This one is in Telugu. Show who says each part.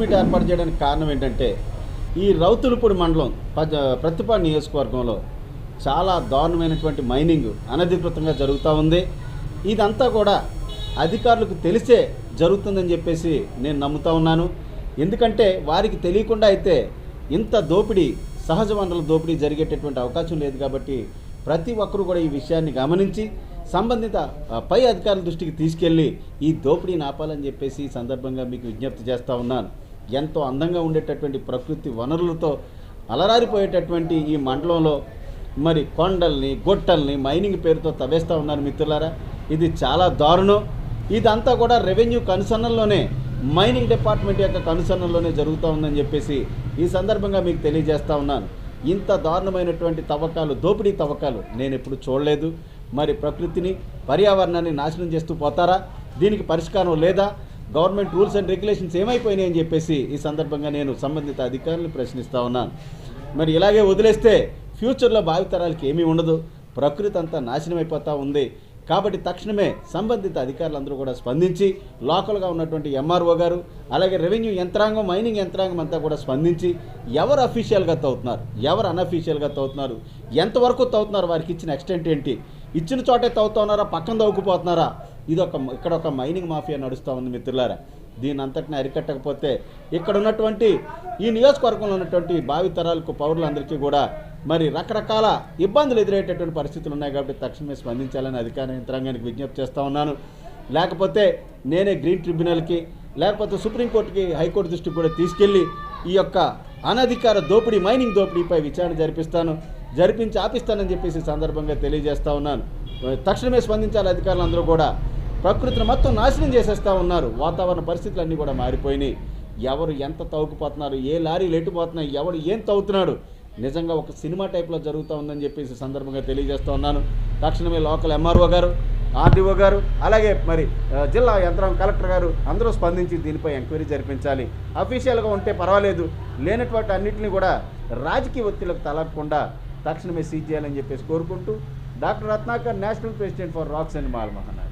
Speaker 1: మీట్ ఏర్పాటు చేయడానికి కారణం ఏంటంటే ఈ రౌతులపూడి మండలం ప్రతిపాడు నియోజకవర్గంలో చాలా దారుణమైనటువంటి మైనింగ్ అనధికృతంగా జరుగుతూ ఉంది. ఇదంతా కూడా అధికారులకు తెలిసే జరుగుతుందని చెప్పేసి నేను నమ్ముతా ఉన్నాను. ఎందుకంటే వారికి తెలియకుండా అయితే ఇంత దోపిడీ సహజ వనరుల దోపిడీ జరిగేటటువంటి అవకాశం లేదు కాబట్టి ప్రతి ఒక్కరూ కూడా ఈ విషయాన్ని గమనించి సంబంధిత పై అధికారుల దృష్టికి తీసుకెళ్ళి ఈ దోపిడీని ఆపాలని చెప్పేసి ఈ సందర్భంగా మీకు విజ్ఞప్తి చేస్తూ ఉన్నాను. ఎంతో అందంగా ఉండేటటువంటి ప్రకృతి వనరులతో అలరారిపోయేటటువంటి ఈ మండలంలో మరి కొండల్ని గొట్టల్ని మైనింగ్ పేరుతో తవ్వేస్తూ ఉన్నారు మిత్రులారా. ఇది చాలా దారుణం. ఇదంతా కూడా రెవెన్యూ కనుసన్నల్లోనే మైనింగ్ డిపార్ట్మెంట్ యొక్క కనుసన్నల్లోనే జరుగుతూ ఉందని చెప్పేసి ఈ సందర్భంగా మీకు తెలియజేస్తూ ఉన్నాను. ఇంత దారుణమైనటువంటి తవ్వకాలు దోపిడీ తవ్వకాలు నేను ఎప్పుడు చూడలేదు. మరి ప్రకృతిని పర్యావరణాన్ని నాశనం చేస్తూ పోతారా? దీనికి పరిష్కారం లేదా? గవర్నమెంట్ రూల్స్ అండ్ రెగ్యులేషన్స్ ఏమైపోయినాయి అని చెప్పేసి ఈ సందర్భంగా నేను సంబంధిత అధికారులను ప్రశ్నిస్తూ ఉన్నాను. మరి ఇలాగే వదిలేస్తే ఫ్యూచర్లో భావితరాలకి ఏమీ ఉండదు. ప్రకృతి అంతా నాశనం అయిపోతూ ఉంది. కాబట్టి తక్షణమే సంబంధిత అధికారులందరూ కూడా స్పందించి లోకల్గా ఉన్నటువంటి ఎంఆర్ఓ గారు అలాగే రెవెన్యూ యంత్రాంగం మైనింగ్ యంత్రాంగం అంతా కూడా స్పందించి ఎవరు అఫీషియల్గా తవ్వుతున్నారు ఎవరు అనఫీషియల్గా తవ్వుతున్నారు ఎంతవరకు తవ్వుతున్నారు వారికి ఇచ్చిన ఎక్స్టెంట్ ఏంటి ఇచ్చిన చోటే తవ్వుతున్నారా పక్కన తవ్వుకుపోతున్నారా ఇది ఒక ఇక్కడ ఒక మైనింగ్ మాఫియా నడుస్తూ ఉంది మిత్రులారా. దీని అంతటిని అరికట్టకపోతే ఇక్కడ ఉన్నటువంటి ఈ నియోజకవర్గంలో ఉన్నటువంటి భావితరాలకు పౌరులందరికీ కూడా మరి రకరకాల ఇబ్బందులు ఎదురయ్యేటటువంటి పరిస్థితులు ఉన్నాయి కాబట్టి తక్షణమే స్పందించాలని అధికార యంత్రాంగానికి విజ్ఞప్తి చేస్తూ ఉన్నాను. లేకపోతే నేనే గ్రీన్ ట్రిబ్యునల్కి లేకపోతే సుప్రీంకోర్టుకి హైకోర్టు దృష్టికి కూడా తీసుకెళ్ళి ఈ యొక్క అనధికార దోపిడీ మైనింగ్ దోపిడీపై విచారణ జరిపిస్తాను. జరిపించి ఆపిస్తానని చెప్పేసి సందర్భంగా తెలియజేస్తా ఉన్నాను. తక్షణమే స్పందించాలి అధికారులందరూ కూడా. ప్రకృతిని మొత్తం నాశనం చేసేస్తూ ఉన్నారు. వాతావరణ పరిస్థితులు అన్నీ కూడా మారిపోయినాయి. ఎవరు ఎంత తవ్వుకుపోతున్నారు ఏ లారీలు ఎటుపోతున్నాయి ఎవడు ఏం తవ్వుతున్నాడు నిజంగా ఒక సినిమా టైప్లో జరుగుతూ ఉందని చెప్పేసి సందర్భంగా తెలియజేస్తూ ఉన్నాను. తక్షణమే లోకల్ ఎంఆర్ఓ గారు ఆర్డీఓ గారు అలాగే మరి జిల్లా యంత్రం కలెక్టర్ గారు అందరూ స్పందించి దీనిపై ఎంక్వైరీ జరిపించాలి. అఫీషియల్గా ఉంటే పర్వాలేదు. లేనటువంటి అన్నింటినీ కూడా రాజకీయ ఒత్తిళ్ళకు తలగకుండా తక్షణమే సీజ్ చేయాలని చెప్పేసి కోరుకుంటూ doctor Ratnakar national president for racks and మాల్ మహానాడు